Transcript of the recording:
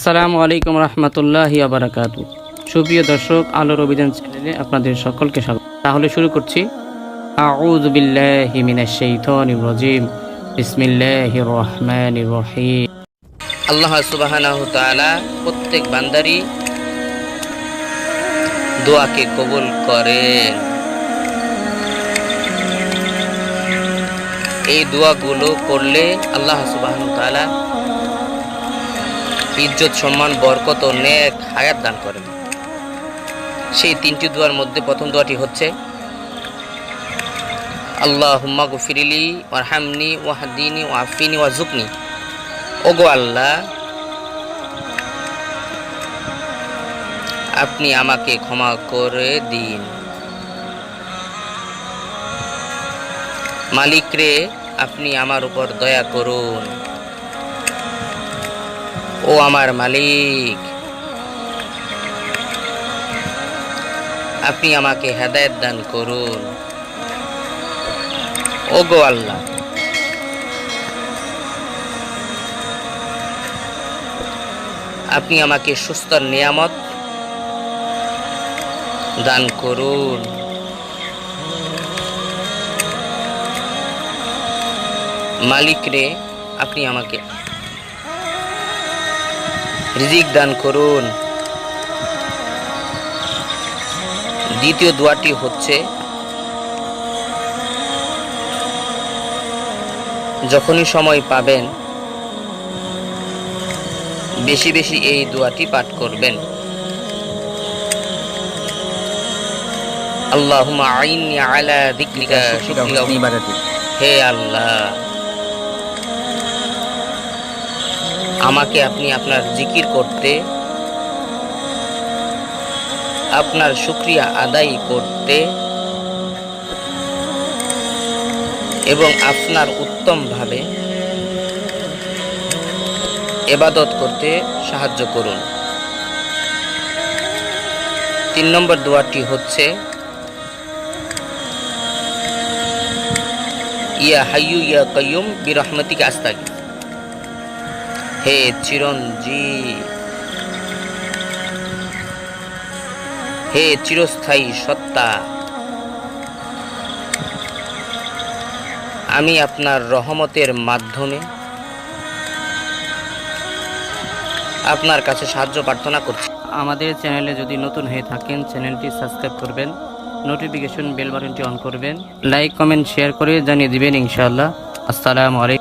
আসসালামু আলাইকুম রহমতুল্লাহি আবরাকাত সুপ্রিয় দর্শক, আলোর অভিযান চ্যানেলে আপনাদের সকলকে স্বাগত। তাহলে শুরু করছি। আল্লাহ সুবহানাহু প্রত্যেক বান্দারই দোয়াকে কবুল করেন। এই দোয়াগুলো করলে আল্লাহ তাআলা ইজ্জত, সম্মান, বরকত ও নেক হায়াত দান করেন। সেই তিনটি দোয়ার মধ্যে প্রথম দোয়াটি হচ্ছে আল্লাহ হুম্মা গুফিরিলি ওয়ারহামনি ওয়াহাদিনি ওয়াফিনি ওয়াজুকনি ওগো আল্লাহ, আপনি আমাকে ক্ষমা করে দিন। মালিক রে আপনি আমার উপর দয়া করুন। ও আমার মালিক। আপনি আমাকে হেদায়েত দান করুন। ও গো আল্লাহ। আপনি আমাকে সুস্থ নিয়ামত দান করুন। মালিক রে, আপনি আমাকে রিজিক দান করুন। দ্বিতীয় দোয়াটি হচ্ছে যখনই সময় পাবেন বেশি বেশি এই দোয়াটি পাঠ করবেন। আল্লাহুম্মা আইন্নি আলা যিকরিকা শুকরিকা হে আল্লাহ। আমাকে আপনি আপনার জিকির করতে, আপনার শুক্রিয়া আদায় করতে এবং আপনার উত্তমভাবে এবাদত করতে সাহায্য করুন। তিন নম্বর দোয়াটি হচ্ছে, ইয়া হাইয়ু ইয়া কাইয়ুম বিরহমতিকে আস্তাগি হে চিরঞ্জীব। হে চিরস্থায়ী সত্তা। আমি আপনার রহমতের মাধ্যমে আপনার কাছে সাহায্য প্রার্থনা করছি। আমাদের চ্যানেলে যদি নতুন হয়ে থাকেন, চ্যানেলটি সাবস্ক্রাইব করবেন, নোটিফিকেশন বেল বাটনটি অন করবেন, লাইক, কমেন্ট, শেয়ার করে জানিয়ে দিবেন ইনশাআল্লাহ। আসসালামু আলাইকুম।